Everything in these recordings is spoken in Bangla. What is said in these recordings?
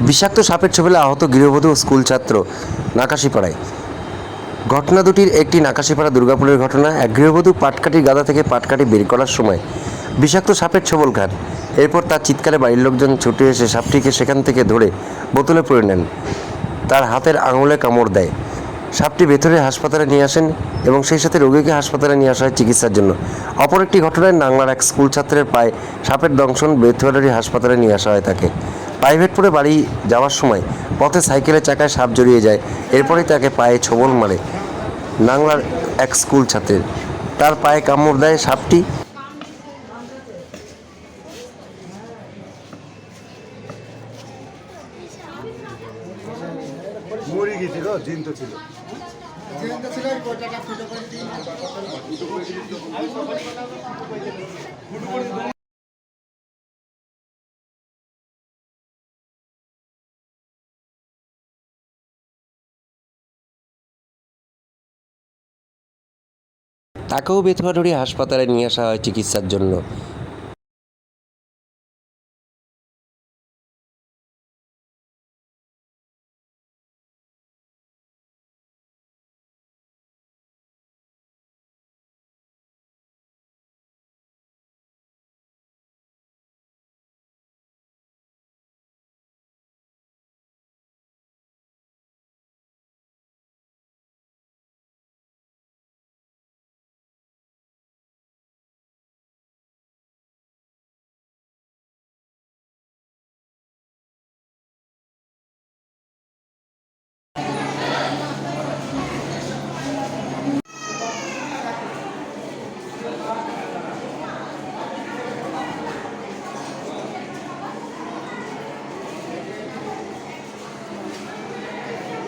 বিষাক্ত সাপের ছোবলে আহত গৃহবধূ ও স্কুল ছাত্র নাকাশিপাড়ায়। ঘটনা দুটির একটি নাকাশিপাড়া দুর্গাপুরের ঘটনা, এক গৃহবধূ পাটকাঠির গাদা থেকে পাটকাঠি বের করার সময় বিষাক্ত সাপের ছোবল খান। এরপর তার চিৎকারে বাড়ির লোকজন ছুটে এসে সাপটিকে সেখান থেকে ধরে বোতলে পরে নেন। তার হাতের আঙুলে কামড় দেয়। সাপটি ভেতরে হাসপাতালে নিয়ে আসেন এবং সেই সাথে রোগীকে হাসপাতালে নিয়ে আসা হয় চিকিৎসার জন্য। অপর একটি ঘটনায় নাংলার এক স্কুল ছাত্রের পায়ে সাপের দংশন বেথুয়ারি হাসপাতালে নিয়ে আসা হয় তাকে। প্রাইভেট পড়ে বাড়ি যাওয়ার সময় পথে সাইকেলের চাকায় সাপ জড়িয়ে যায়। এরপরেই তাকে পায়ে ছোবল মারে নাংলার এক স্কুল ছাত্রের। তার পায়ে কামড় দেয় সাপটি। মরে গেছিল জিন্ত ছিল। তাকেও বেথুয়াডুরি হাসপাতালে নিয়ে আসা হয় চিকিৎসার জন্য।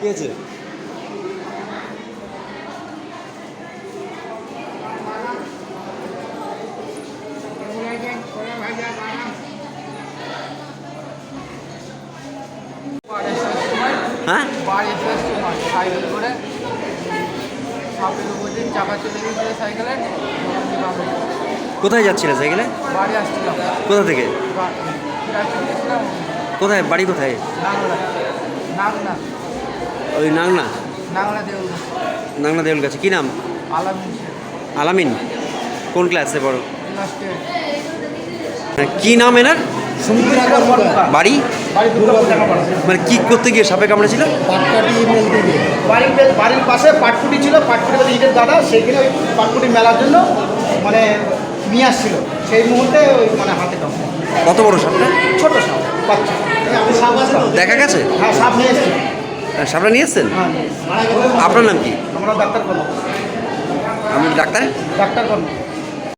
পেয়েছে হ্যাঁ? বাড়ি সময় সাইকেল করে কোথায় যাচ্ছিলে সাইকেলে? বাড়ি আসছিলাম কোথা থেকে? কোথায়? বাড়ি কোথায়? নাংলা নাংলা ওই নাংনা? নাংলা দেউল। নাংনা দেউল কাছে কী নাম? আলামিন আলামিন? কোন ক্লাসে পড়ো? হ্যাঁ, কি নাম এনার? বাড়ি? মানে কি করতে গিয়ে সাপে কামড়েছিল বাড়ির বাড়ির পাশে পাটকুটি ছিল পাটকুটি বলে ইটের দাদা সেইখানে ওই পাটকুটি মেলার জন্য মানে নিয়ে আসছিল। সেই মুহূর্তে ওই মানে হাতে কামড়। কত বড় সাপটা? ছোট সাপ বাচ্চা। দেখা গেছে? হ্যাঁ সাপ নিয়ে এসছি। হ্যাঁ, সাপটা নিয়েছেন হ্যাঁ। আপনার নাম কি? আমরা ডাক্তার করব আপনি ডাক্তার? ডাক্তার